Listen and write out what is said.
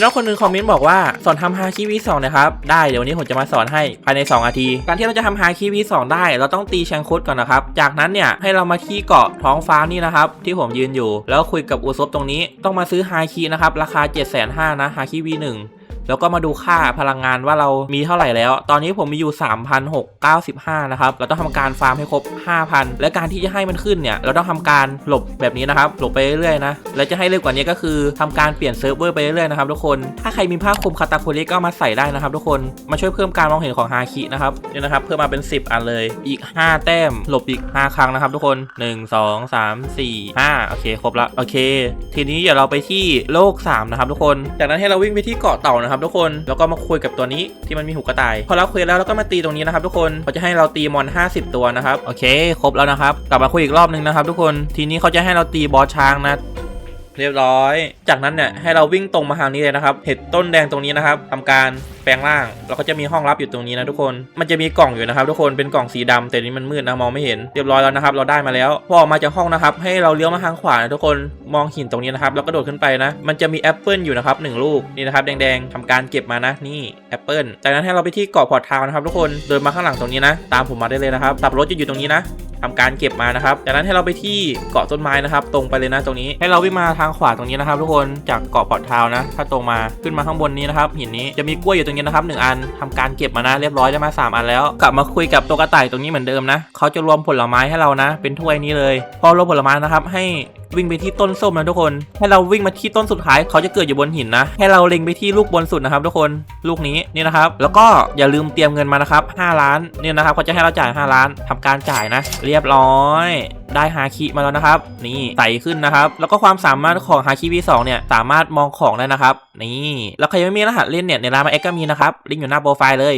น้องคนหนึงคอมเมนต์บอกว่าสอนทำฮาคิวีสองนะครับได้เดี๋ยววันนี้ผมจะมาสอนให้ภายใน2นาที การที่เราจะทำฮาคิวีสองได้ เราต้องตีแชงคุดก่อนนะครับจากนั้นเนี่ยให้เรามาที่เกาะท้องฟ้านี่นะครับที่ผมยืนอยู่ แล้วคุยกับอุซบตรงนี้ต้องมาซื้อฮาคินะครับราคา7 5 0 0 0นะฮาคิวีหนึ่ง แล้วก็มาดูค่าพลังงานว่าเรามีเท่าไหร่แล้ว ตอนนี้ผมมีอยู่ 3,695 นะครับ เราต้องทำการฟาร์มให้ครบ 5,000 และการที่จะให้มันขึ้นเนี่ย เราต้องทำการหลบแบบนี้นะครับ หลบไปเรื่อยๆนะ แล้วจะให้เร็วกว่านี้ก็คือทำการเปลี่ยนเซิร์ฟเวอร์ไปเรื่อยๆนะครับทุกคน ถ้าใครมีผ้าคลุมคาตาโคริก็มาใส่ได้นะครับทุกคน มาช่วยเพิ่มการมองเห็นของฮาคินะครับนี่นะครับ เพิ่มมาเป็น 10 อันเลย อีก 5 แต้ม หลบอีก 5 ครั้งนะครับทุกคน 1 2 3 4 5โอเค ครบละ โอเค ทีนี้เดี๋ยวเราไปที่โลก 3 นะครับทุกคน จากนั้นให้เราวิ่งไปที่เกาะเต่านะครับทุกคน แล้วก็มาคุยกับตัวนี้ที่มันมีหูกระต่าย พอเราคุยแล้วเราก็มาตีตรงนี้นะครับทุกคนเขาจะให้เราตีมอน 50 ตัวนะครับ โอเค ครบแล้วนะครับ กลับมาคุยอีกรอบนึงนะครับทุกคน ทีนี้เขาจะให้เราตีบอสช้างนะ เรียบร้อย จากนั้นเนี่ยให้เราวิ่งตรงมาทางนี้เลยนะครับ เห็ดต้นแดงตรงนี้นะครับทำการแปลงร่างแล้วก็จะมีห้องลับอยู่ตรงนี้นะทุกคน มันจะมีกล่องอยู่นะครับ ทุกคนเป็นกล่องสีดำแต่นี้มันมืดนะมองไม่เห็นเรียบร้อยแล้วนะครับ เราได้มาแล้วพอออกมาจากห้องนะครับ ให้เราเลี้ยวมาทางขวานะทุกคนมองหินตรงนี้นะครับแล้วก็โดดขึ้นไปนะ มันจะมีแอปเปิลอยู่นะครับหนึ่งลูกนี่นะครับแดงๆทำการเก็บมานะนี่แอปเปิลจากนั้นให้เราไปที่เกาะพอร์ตทาวน์นะครับทุกคนเดินมาข้างหลังตรงนี้นะ ตามผมมาได้เลยนะครับสับรถจะอยู่ตรงนี้นะ ทำการเก็บมานะครับ จากนั้นให้เราไปที่เกาะต้นไม้นะครับ ตรงไปเลยนะตรงนี้ ให้เราวิ่งมาทางขวาตรงนี้นะครับ ทุกคน จากเกาะปอดเท้านะ ถ้าตรงมาขึ้นมาข้างบนนี้นะครับหินนี้จะมีกล้วยอยู่ตรงนี้นะครับหนึ่งอันทำการเก็บมานะเรียบร้อยได้มาสามอันแล้ว กลับมาคุยกับตัวกระต่ายตรงนี้เหมือนเดิมนะเขาจะรวมผลไม้ให้เรานะ เป็นถ้วยนี้เลย พอรวมผลไม้นะครับให้ วิ่งไปที่ต้นส้มนะทุกคน ให้เราวิ่งมาที่ต้นสุดท้ายเขาจะเกิดอยู่บนหินนะ ให้เราเล็งไปที่ลูกบนสุดนะครับ ทุกคนลูกนี้นี่นะครับ แล้วก็อย่าลืมเตรียมเงินมานะครับ 5 ล้านเนี่ยนะครับเขาจะให้เราจ่าย 5 ล้านทำการจ่ายนะ เรียบร้อยได้ฮาคิมาแล้วนะครับ นี่ใสขึ้นนะครับ แล้วก็ความสามารถของฮาคิ V2 เนี่ยสามารถมองของได้นะครับ นี่ แล้วใครยังไม่มีรหัสเล่นเนี่ยในร้านมาเอ็กก็มีนะครับลิงก์อยู่หน้าโปรไฟล์เลย